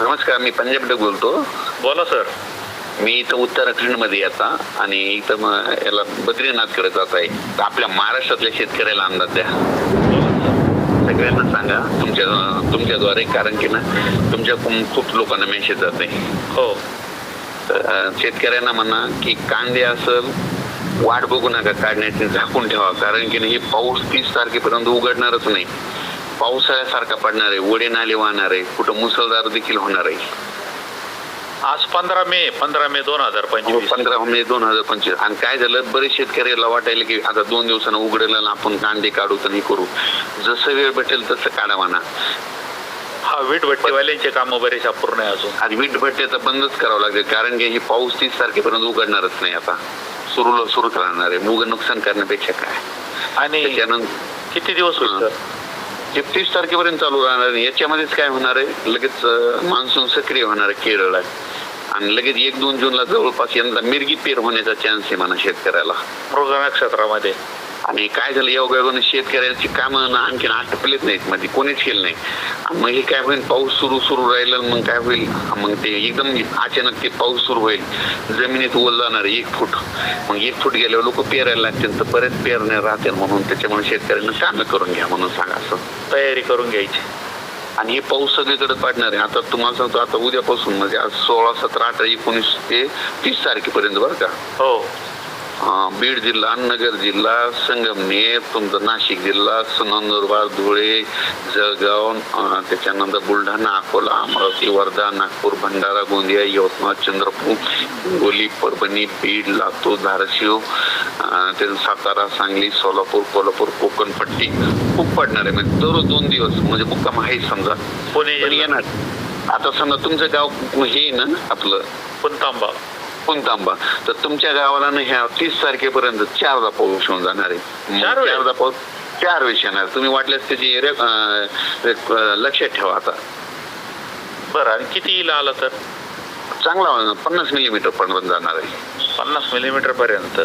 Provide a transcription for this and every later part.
नमस्कार मी पंजाब बोलतो. बोला सर. मी इथं उत्तराखंडमध्ये आता आणि इथं मग याला बद्रीनाथकडे जात आहे. तर आपल्या महाराष्ट्रातल्या शेतकऱ्याला अंदाज द्या. सगळ्यांना सांगा तुमच्या तुमच्याद्वारे कारण की ना तुमच्या खूप- लोकांना मेसेज जात आहे. हो. तर, शेतकऱ्यांना म्हणा की कांदे असल वाट बघू नका काढण्याची झाकून ठेवा कारण की ना हे पाऊस तीस तारखेपर्यंत उघडणारच नाही. पावसाळ्यासारखा पडणार आहे वडे नाले वाहणार आहे कुठं मुसळधार देखील होणार. आहे आज पंधरा मे पंधरा मे दोन हजार पंचवीस. पंधरा मे दोन हजार पंचवीस. आणि काय झालं बरेच शेतकऱ्याला वाटायला की आता दोन दिवसानं उघडेल आणि आपण कांदे काढू तर नाही करू. जसं वेळ भेटेल तसं काढावा ना. हा वीट भट्टीवाल्यांचे काम बरेच अपूर्ण आहे अजून. आज वीट भट्ट्याचं बंदच करावं लागेल कारण की ही पाऊस तीस तारखेपर्यंत उघडणारच नाही आता. सुरू सुरूच राहणार आहे. मुग नुकसान करण्यापेक्षा काय? आणि त्याच्यानंतर किती दिवस होईल एकतीस तारखेपर्यंत चालू राहणार आहे. याच्यामध्येच काय होणार आहे? लगेच मान्सून सक्रिय होणार आहे केरळला आणि लगेच एक दोन जूनला जवळपास यंदा मिरगी पेर होण्याचा चान्स आहे म्हणा शेतकऱ्याला. रोजाना नक्षत्रामध्ये. आणि काय झालं योगायोगाने शेतकऱ्याची कामं आणखीन आटपलेच नाहीत मध्ये कोणीच केलं नाही. आणि मग हे काय होईल पाऊस सुरू सुरू राहिलं मग काय होईल? मग ते एकदम अचानक ते पाऊस सुरू होईल. जमिनीत ओल जाणार एक फूट. मग एक फूट गेल्यावर लोक पेरायला लागतील तर बरेच पेरणे राहतील म्हणून त्याच्यामुळे शेतकऱ्यांना कामं करून घ्या म्हणून सांगा असं. तयारी करून घ्यायची. आणि हे पाऊस सगळीकडे पडणार आहे. आता तुम्हाला सांगतो आता उद्यापासून म्हणजे आज सोळा सतरा अठरा एकोणीस ते तीस तारखेपर्यंत बरं का? हो. बीड जिल्हा नगर जिल्हा संगमनेर तुमचा नाशिक जिल्हा नंदुरबार धुळे जळगाव त्याच्यानंतर बुलढाणा अकोला अमरावती वर्धा नागपूर भंडारा गोंदिया यवतमाळ चंद्रपूर हिंगोली परभणी बीड लातूर धाराशिव त्यानंतर सातारा सांगली सोलापूर कोल्हापूर कोकण पट्टी खूप पडणार आहे. म्हणजे दररोज दोन दिवस म्हणजे मुक्काम आहे समजा. पुणे पण येणार. आता समजा तुमचं गाव हे ना आपलं. पुनतांबा. पुणतांबा तर तुमच्या गावाला ना ह्या तीस तारखेपर्यंत चारदा पाऊस होऊन जाणार आहे? चारदा पाऊस चार वेळेस येणार. तुम्ही वाटल्यास त्याची लक्षात ठेवा आता. बरं आणि किती येईल आलं तर? चांगला पन्नास मिलीमीटर पण जाणार आहे. पन्नास मिलीमीटर पर्यंत?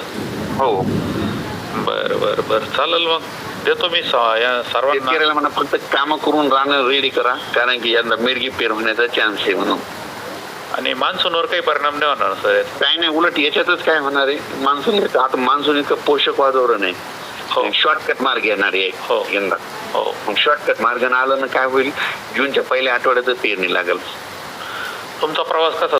हो. बर बर बर. चालेल मग. देतो मी सर्वांना. म्हणा फक्त काम करून राहणं रेडी करा. कारण की यंदा मिरगी पेर होण्याचा चान्स आहे म्हणून. आणि मान्सूनवर काही परिणाम नाही होणार सर? काय नाही उलट याच्यातच काय होणार आहे मान्सून आता मान्सून इतकं पोषक वातावरण हो. आहे शॉर्टकट मार्ग येणार हो. आहे यंदा हो शॉर्टकट मार्गाने आलं ना काय होईल जूनच्या पहिल्या आठवड्यातच पेरणी लागेल तुमचा प्रवास कसा